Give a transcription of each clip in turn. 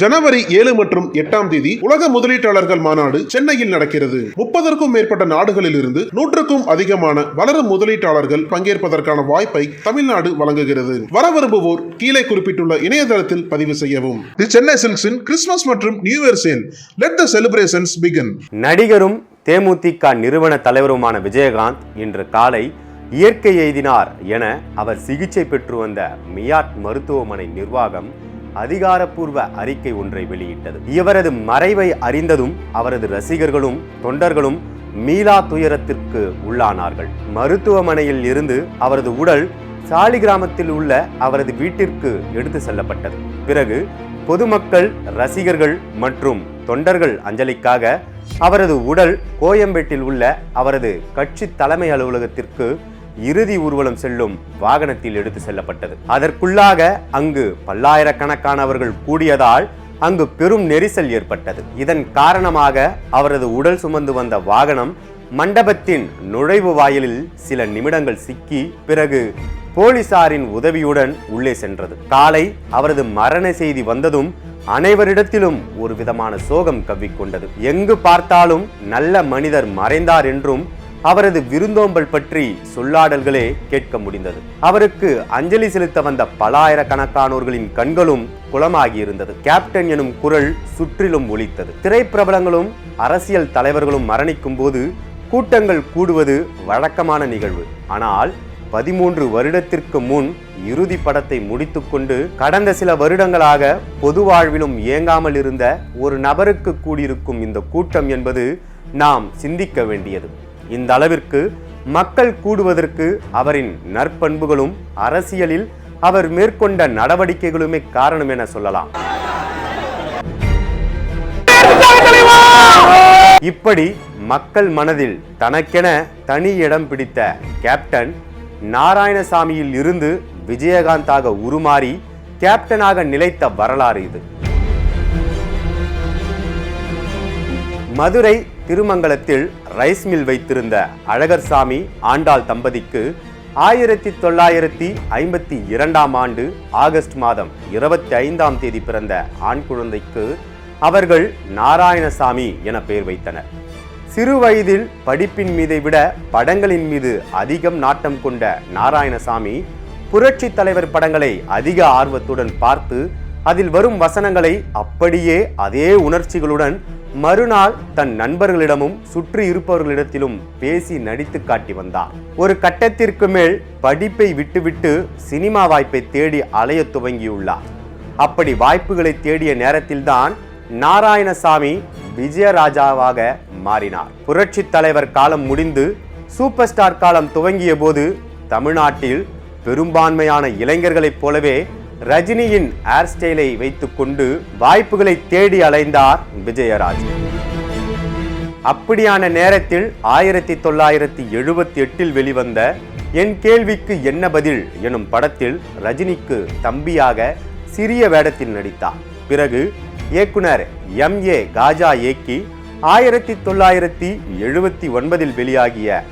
ஜனவரி ஏழு மற்றும் எட்டாம் தேதி உலக முதலீட்டாளர்கள் மாநாடு சென்னையில் நடக்கிறது. முப்பதற்கும் மேற்பட்ட நாடுகளில் இருந்து நூற்றுக்கும் அதிகமான வளரும் முதலீட்டாளர்கள் பங்கேற்பதற்கான வாய்ப்பை தமிழ்நாடு வழங்குகிறது. வர விரும்புவோர் கீழே குறிப்பிட்டுள்ள இணையதளத்தில் பதிவு செய்யவும். தி சென்னை சில்க்ஸின் கிறிஸ்துமஸ் மற்றும் new year sale. Let the celebrations begin நடிகரும் தேமுதிக நிறுவன தலைவருமான விஜயகாந்த் இன்று காலை இயற்கை எய்தினார் என அவர் சிகிச்சை பெற்று வந்த மியாட் மருத்துவமனை நிர்வாகம் அதிகாரப்பூர்வ அறிக்கை ஒன்றை வெளியிட்டது. இவரது மறைவை அறிந்ததும் அவரது ரசிகர்களும் தொண்டர்களும் மீளா துயரத்திற்கு உள்ளானார்கள். மருத்துவமனையில் இருந்து அவரது உடல் சாலிகிராமத்தில் உள்ள அவரது வீட்டிற்கு எடுத்து செல்லப்பட்டது. பிறகு பொதுமக்கள் ரசிகர்கள் மற்றும் தொண்டர்கள் அஞ்சலிக்காக அவரது உடல் கோயம்பேட்டில் உள்ள அவரது கட்சி தலைமை அலுவலகத்திற்கு இறுதி ஊர்வலம் செல்லும் வாகனத்தில் எடுத்து செல்லப்பட்டது. அதற்குள்ளாக அங்கு பல்லாயிரக்கணக்கானவர்கள் கூடியதால் அங்கு பெரும் நெரிசல் ஏற்பட்டது. இதன் காரணமாக அவரது உடல் சுமந்து வந்த வாகனம் மண்டபத்தின் நுழைவு வாயிலில் சில நிமிடங்கள் சிக்கி பிறகு போலீசாரின் உதவியுடன் உள்ளே சென்றது. காலை அவரது மரண செய்தி வந்ததும் அனைவரிடத்திலும் ஒரு விதமான சோகம் கவ்விக்கொண்டது. எங்கு பார்த்தாலும் நல்ல மனிதர் மறைந்தார் என்றும் அவரது விருந்தோம்பல் பற்றி சொல்லாடல்களே கேட்க முடிந்தது. அவருக்கு அஞ்சலி செலுத்த வந்த பலாயிரக்கணக்கானோர்களின் கண்களும் குளமாகி இருந்தது கேப்டன் எனும் குரல் சுற்றிலும் ஒலித்தது. திரைப்பிரபலங்களும் அரசியல் தலைவர்களும் மரணிக்கும் போது கூட்டங்கள் கூடுவது வழக்கமான நிகழ்வு. ஆனால் பதிமூன்று வருடத்திற்கு முன் இறுதி படத்தை முடித்துக்கொண்டு கடந்த சில வருடங்களாக பொது வாழ்விலும் இயங்காமல் இருந்த ஒரு நபருக்கு கூடியிருக்கும் இந்த கூட்டம் என்பது நாம் சிந்திக்க வேண்டியது. இந்த அளவிற்கு மக்கள் கூடுவதற்கு அவரின் நற்பண்புகளும் அரசியலில் அவர் மேற்கொண்ட நடவடிக்கைகளுமே காரணம் என சொல்லலாம். இப்படி மக்கள் மனதில் தனக்கென தனி இடம் பிடித்த கேப்டன் நாராயணசாமியில் இருந்து விஜயகாந்தாக உருமாறி கேப்டனாக நிலைத்த வரலாறு இது. மதுரை திருமங்கலத்தில் ரைஸ் மில் வைத்திருந்த அழகர்சாமி ஆண்டாள் தம்பதிக்கு ஆயிரத்தி தொள்ளாயிரத்தி ஐம்பத்தி இரண்டாம் ஆண்டு ஆகஸ்ட் மாதம் இருபத்தி ஐந்தாம் தேதி பிறந்த ஆண் குழந்தைக்கு அவர்கள் நாராயணசாமி என பெயர் வைத்தனர். சிறு வயதில் படிப்பின் மீதை விட படங்களின் மீது அதிகம் நாட்டம் கொண்ட நாராயணசாமி புரட்சி தலைவர் படங்களை அதிக ஆர்வத்துடன் பார்த்து அதில் வரும் வசனங்களை அப்படியே அதே உணர்ச்சிகளுடன் மறுநாள் தன் நண்பர்களிடமும் சுற்றி இருப்பவர்களிடத்திலும் பேசி நடித்து காட்டி வந்தார். ஒரு கட்டத்திற்கு மேல் படிப்பை விட்டுவிட்டு சினிமா வாய்ப்பை தேடி அலைய துவங்கியுள்ளார். அப்படி வாய்ப்புகளை தேடிய நேரத்தில்தான் நாராயணசாமி விஜயராஜாவாக மாறினார். புரட்சி தலைவர் காலம் முடிந்து சூப்பர் ஸ்டார் காலம் துவங்கிய போது தமிழ்நாட்டில் பெரும்பான்மையான இளைஞர்களைப் போலவே ரஜினியின் ஹேர் ஸ்டைலை வைத்துக்கொண்டு வாய்ப்புகளை தேடி அலைந்தார் விஜயராஜ். அப்படியான நேரத்தில் ஆயிரத்தி தொள்ளாயிரத்தி எழுபத்தி எட்டில் வெளிவந்த என் கேள்விக்கு என்ன பதில் எனும் படத்தில் ரஜினிக்கு தம்பியாக சிறிய வேடத்தில் நடித்தார். பிறகு இயக்குனர் எம் ஏ காஜா இயக்கி ஆயிரத்தி தொள்ளாயிரத்தி எழுபத்தி ஒன்பதில் வெளியாகிய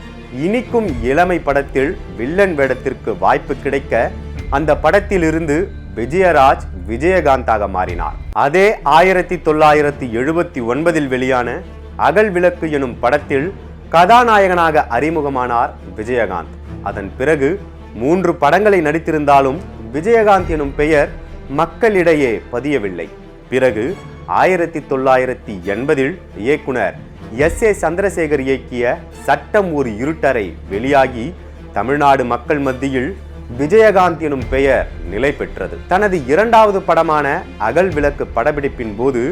இனிக்கும் இளமை படத்தில் வில்லன் வேடத்திற்கு வாய்ப்பு கிடைக்க அந்த படத்திலிருந்து விஜயராஜ் விஜயகாந்தாக மாறினார். அதே ஆயிரத்தி தொள்ளாயிரத்தி எழுபத்தி ஒன்பதில் வெளியான அகல் விளக்கு எனும் படத்தில் கதாநாயகனாக அறிமுகமானார் விஜயகாந்த். அதன் பிறகு மூன்று படங்களை நடித்திருந்தாலும் விஜயகாந்த் எனும் பெயர் மக்களிடையே பதியவில்லை. பிறகு ஆயிரத்தி தொள்ளாயிரத்தி எண்பதில் இயக்குனர் எஸ். ஏ. சந்திரசேகர் இயக்கிய சட்டம் ஒரு இருட்டரை வெளியாகி தமிழ்நாடு மக்கள் மத்தியில் விஜயகாந்த் எனும் பெயர் நிலை பெற்றது. தனது இரண்டாவது படமான அகல் விளக்கு படப்பிடிப்பின் போது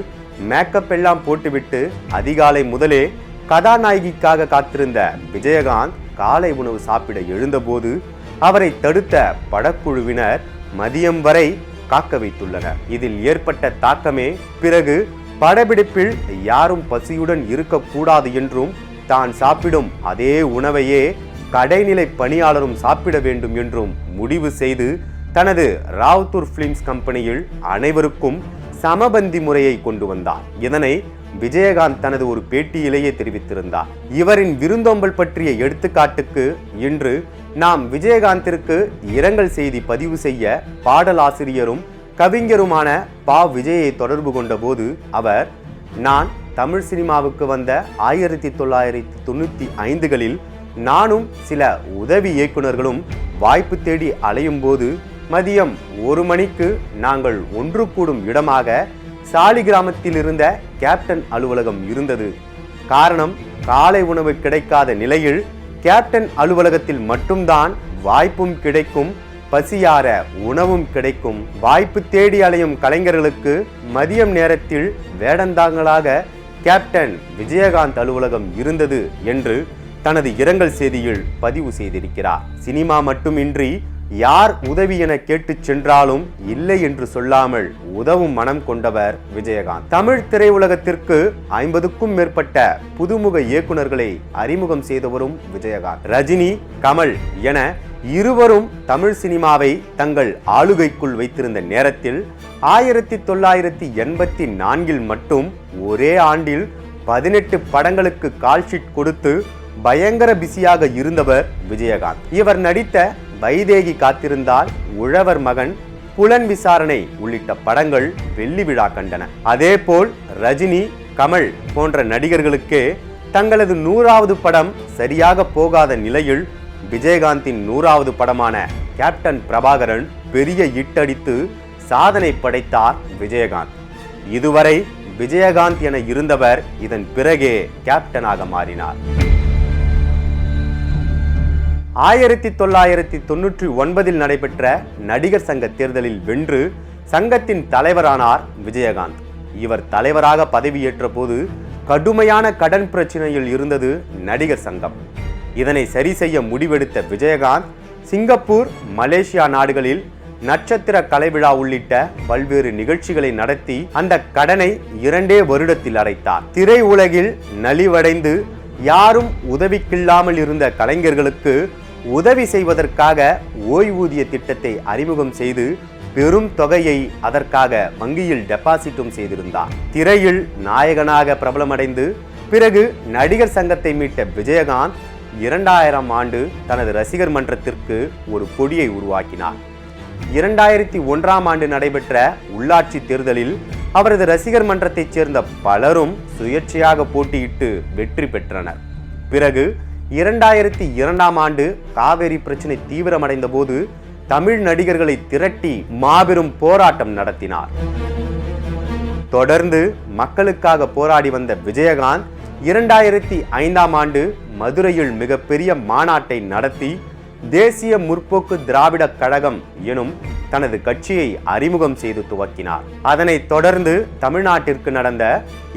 மேக்கப் எல்லாம் போட்டுவிட்டு அதிகாலை முதலே கதாநாயகிக்காக காத்திருந்த விஜயகாந்த் காலை உணவு சாப்பிட எழுந்தபோது அவரை தடுத்த படக்குழுவினர் மதியம் வரை காக்க வைத்துள்ளனர். இதில் ஏற்பட்ட தாக்கமே பிறகு படப்பிடிப்பில் யாரும் பசியுடன் இருக்கக்கூடாது என்றும் தான் சாப்பிடும் அதே உணவையே கடைநிலை பணியாளரும் சாப்பிட வேண்டும் என்றும் முடிவு செய்து தனது ராவ்தூர் பிலிம்ஸ் கம்பெனியில் அனைவருக்கும் சமபந்தி முறையை கொண்டு வந்தார். இதனை விஜயகாந்த் தனது ஒரு பேட்டியிலேயே தெரிவித்திருந்தார். இவரின் விருந்தோம்பல் பற்றிய எடுத்துக்காட்டுக்கு இன்று நாம் விஜயகாந்திற்கு இரங்கல் செய்தி பதிவு செய்ய பாடலாசிரியரும் கவிஞருமான பா. விஜயை தொடர்பு கொண்டபோது அவர் நான் தமிழ் சினிமாவுக்கு வந்த ஆயிரத்தி தொள்ளாயிரத்தி தொண்ணூற்றி ஐந்துகளில் நானும் சில உதவி இயக்குனர்களும் வாய்ப்பு தேடி அலையும் போது மதியம் ஒரு மணிக்கு நாங்கள் ஒன்று கூடும் இடமாக சாலி கிராமத்தில் இருந்த கேப்டன் அலுவலகம் இருந்தது. காரணம் காலை உணவு கிடைக்காத நிலையில் கேப்டன் அலுவலகத்தில் மட்டும்தான் வாய்ப்பும் கிடைக்கும் பசியார உணவும் கிடைக்கும். வாய்ப்பு தேடி அலையும் கலைஞர்களுக்கு மதியம் நேரத்தில் வேடந்தாங்களாக கேப்டன் விஜயகாந்த் அலுவலகம் இருந்தது என்று தனது இரங்கல் செய்தியில் பதிவு செய்திருக்கிறார். சினிமா மட்டுமின்றி யார் உதவி என கேட்டு சென்றாலும் இல்லை என்று சொல்லாமல் உதவும் மனம் கொண்டவர் விஜயகாந்த். தமிழ் திரையுலகத்திற்கு ஐம்பதுக்கும் மேற்பட்ட புதுமுக இயக்குனர்களை அறிமுகம் செய்தவரும் விஜயகாந்த். ரஜினி கமல் என இருவரும் தமிழ் சினிமாவை தங்கள் ஆளுகைக்குள் வைத்திருந்த நேரத்தில் ஆயிரத்தி தொள்ளாயிரத்தி எண்பத்தி நான்கில் மட்டும் ஒரே ஆண்டில் பதினெட்டு படங்களுக்கு கால்ஷீட் கொடுத்து பயங்கர பிஸியாக இருந்தவர் விஜயகாந்த். இவர் நடித்த வைதேகி காத்திருந்தால் உழவர் மகன் புலன் விசாரணை உள்ளிட்ட படங்கள் வெள்ளி விழா கண்டன. அதேபோல் ரஜினி கமல் போன்ற நடிகர்களுக்கே தங்களது நூறாவது படம் சரியாக போகாத நிலையில் விஜயகாந்தின் நூறாவது படமான கேப்டன் பிரபாகரன் பெரிய இட்டடித்து சாதனை படைத்தார் விஜயகாந்த். இதுவரை விஜயகாந்த் என இருந்தவர் இதன் பிறகே கேப்டனாக மாறினார். ஆயிரத்தி தொள்ளாயிரத்தி தொன்னூற்றி ஒன்பதில் நடைபெற்ற நடிகர் சங்க தேர்தலில் வென்று சங்கத்தின் தலைவரானார் விஜயகாந்த். இவர் தலைவராக பதவியேற்ற போது கடுமையான கடன் பிரச்சனையில் இருந்தது நடிகர் சங்கம். இதனை சரி செய்ய முடிவெடுத்த விஜயகாந்த் சிங்கப்பூர் மலேசியா நாடுகளில் நட்சத்திர கலைவிழா உள்ளிட்ட பல்வேறு நிகழ்ச்சிகளை நடத்தி அந்த கடனை இரண்டே வருடத்தில் அடைத்தார். திரை உலகில் நலிவடைந்து யாரும் உதவிக்கில்லாமல் இருந்த கலைஞர்களுக்கு உதவி செய்வதற்காக ஓய்வூதிய திட்டத்தை அறிமுகம் செய்து பெரும் தொகையை அதற்காக வங்கியில் டெபாசிட்டும் செய்திருந்தார் திரையில் நாயகனாக பிரபலமடைந்து பிறகு நடிகர் சங்கத்தை மீட்ட விஜயகாந்த் இரண்டாயிரம் ஆண்டு தனது ரசிகர் மன்றத்திற்கு ஒரு கொடியை உருவாக்கினார். இரண்டாயிரத்தி ஒன்றாம் ஆண்டு நடைபெற்ற உள்ளாட்சி தேர்தலில் அவரது ரசிகர் மன்றத்தைச் சேர்ந்த பலரும் சுயேட்சையாக போட்டியிட்டு வெற்றி பெற்றனர். பிறகு இரண்டாயிரத்தி இரண்டாம் ஆண்டு காவேரி பிரச்சனை தீவிரமடைந்த போது தமிழ் நடிகர்களை திரட்டி மாபெரும் போராட்டம் நடத்தினார். தொடர்ந்து மக்களுக்காக போராடி வந்த விஜயகாந்த் இரண்டாயிரத்தி ஐந்தாம் ஆண்டு மதுரையில் மிகப்பெரிய மாநாட்டை நடத்தி தேசிய முற்போக்கு திராவிட கழகம் எனும் தனது கட்சியை அறிமுகம் செய்து துவக்கினார். அதனைத் தொடர்ந்து தமிழ்நாட்டிற்கு நடந்த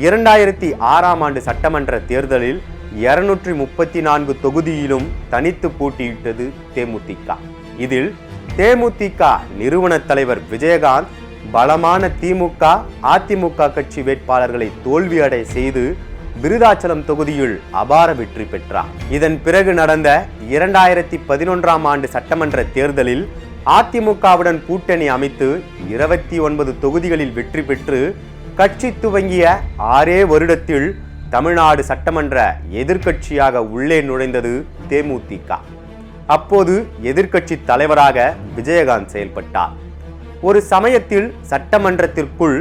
இரண்டாயிரத்தி ஆறாம் ஆண்டு சட்டமன்ற தேர்தலில் இருநூற்றி முப்பத்தி நான்கு தொகுதியிலும் தனித்து போட்டியிட்டது தேமுதிக. இதில் தேமுதிக நிறுவன தலைவர் விஜயகாந்த் பலமான திமுக அதிமுக கட்சி வேட்பாளர்களை தோல்வியடை செய்து விருதாச்சலம் தொகுதியில் அபார வெற்றி பெற்றார். இதன் பிறகு நடந்த இரண்டாயிரத்தி பதினொன்றாம் ஆண்டு சட்டமன்ற தேர்தலில் அதிமுகவுடன் கூட்டணி அமைத்து இருபத்தி ஒன்பது தொகுதிகளில் வெற்றி பெற்று கட்சி துவங்கிய ஆறே வருடத்தில் தமிழ்நாடு சட்டமன்ற எதிர்க்கட்சியாக உள்ளே நுழைந்தது தேமுதிக. அப்போது எதிர்க்கட்சி தலைவராக விஜயகாந்த் செயல்பட்டார். ஒரு சமயத்தில் சட்டமன்றத்திற்குள்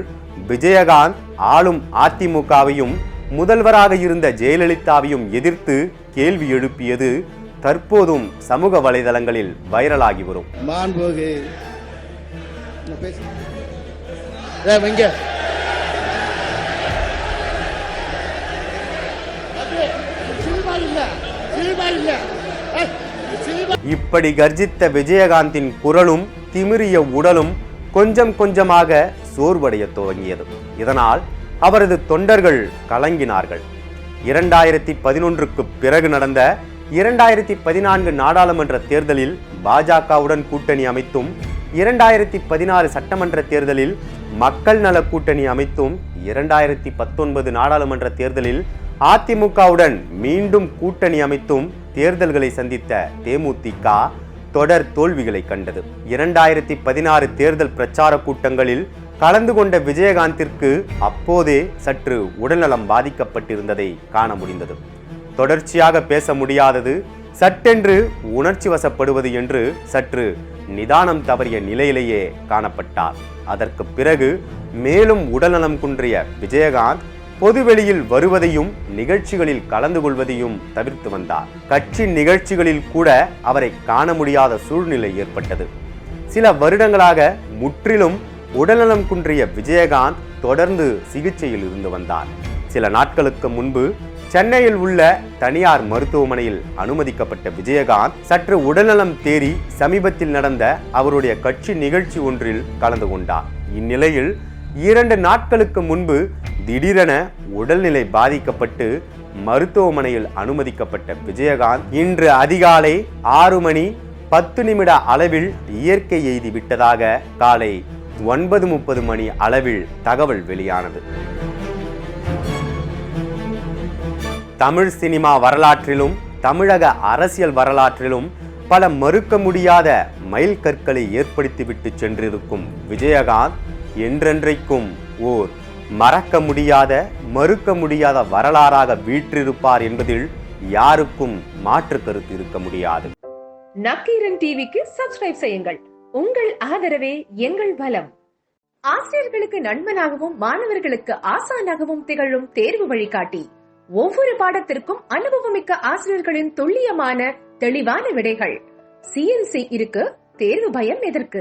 விஜயகாந்த் ஆளும் அதிமுகவையும் முதல்வராக இருந்த ஜெயலலிதாவையும் எதிர்த்து கேள்வி எழுப்பியது தற்போதும் சமூக வலைதளங்களில் வைரலாகி வரும் மாண்புகு நான் பேசு ஏய், இங்க சினிமா இல்ல சினிமா இல்ல ஏய், சினிமா இப்படி கர்ஜித்த விஜயகாந்தின் குரலும் திமிரிய உடலும் கொஞ்சம் கொஞ்சமாக சோர்வடைய துவங்கியது. இதனால் அவரது தொண்டர்கள் கலங்கினார்கள். இரண்டாயிரத்தி பதினொன்றுக்கு பிறகு நடந்த இரண்டாயிரத்தி பதினான்கு நாடாளுமன்ற தேர்தலில் பாஜகவுடன் கூட்டணி அமைத்தும் இரண்டாயிரத்தி பதினாறு சட்டமன்ற தேர்தலில் மக்கள் நல கூட்டணி அமைத்தும் இரண்டாயிரத்தி பத்தொன்பது நாடாளுமன்ற தேர்தலில் அதிமுகவுடன் மீண்டும் கூட்டணி அமைத்தும் தேர்தல்களை சந்தித்த தேமுதிக தொடர் தோல்விகளை கண்டது. இரண்டாயிரத்தி பதினாறு தேர்தல் பிரச்சார கூட்டங்களில் கலந்து கொண்ட விஜயகாந்திற்கு அப்போதே சற்று உடல்நலம் பாதிக்கப்பட்டிருந்ததை காண முடிந்தது. தொடர்ச்சியாக பேச முடியாதது சட்டென்று உணர்ச்சி வசப்படுவது என்று சற்று நிதானம் தவறிய நிலையிலேயே காணப்பட்டார். அதற்கு பிறகு மேலும் உடல்நலம் குன்றிய விஜயகாந்த் பொதுவெளியில் வருவதையும் நிகழ்ச்சிகளில் கலந்து கொள்வதையும் தவிர்த்து வந்தார். கட்சி நிகழ்ச்சிகளில் கூட அவரை காண முடியாத சூழ்நிலை ஏற்பட்டது. சில வருடங்களாக முற்றிலும் உடல்நலம் குன்றிய விஜயகாந்த் தொடர்ந்து சிகிச்சையில் இருந்து வந்தார். சில நாட்களுக்கு முன்பு சென்னையில் உள்ள தனியார் மருத்துவமனையில் அனுமதிக்கப்பட்ட விஜயகாந்த் சற்று உடல்நலம் தேறி சமீபத்தில் நடந்த அவருடைய கட்சி நிகழ்ச்சி ஒன்றில் கலந்து கொண்டார். இந்நிலையில் இரண்டு நாட்களுக்கு முன்பு திடீரென உடல்நிலை பாதிக்கப்பட்டு மருத்துவமனையில் அனுமதிக்கப்பட்ட விஜயகாந்த் இன்று அதிகாலை ஆறு மணி பத்து நிமிட அளவில் இயற்கை எய்தி விட்டதாக காலை ஒன்பது முப்பது மணி அளவில் தகவல் வெளியானது. தமிழ் சினிமா வரலாற்றிலும் தமிழக அரசியல் வரலாற்றிலும் பல மறுக்க முடியாத மைல் கற்களை ஏற்படுத்திவிட்டு சென்றிருக்கும் விஜயகாந்த் என்றென்றைக்கும் ஓர் மறக்க முடியாத மறுக்க முடியாத வரலாறாக வீற்றிருப்பார் என்பதில் யாருக்கும் மாற்று கருத்து இருக்க முடியாது. நக்கீரன் டிவிக்கு சப்ஸ்கிரைப் செய்யுங்கள். உங்கள் ஆதரவே எங்கள் பலம் ஆசிரியர்களுக்கு நண்பனாகவும் மாணவர்களுக்கு ஆசானாகவும் திகழும் தேர்வு வழிகாட்டி. ஒவ்வொரு பாடத்திற்கும் அனுபவமிக்க ஆசிரியர்களின் துல்லியமான தெளிவான விடைகள். சிஎன்சி இருக்கு தேர்வு பயம் எதற்கு?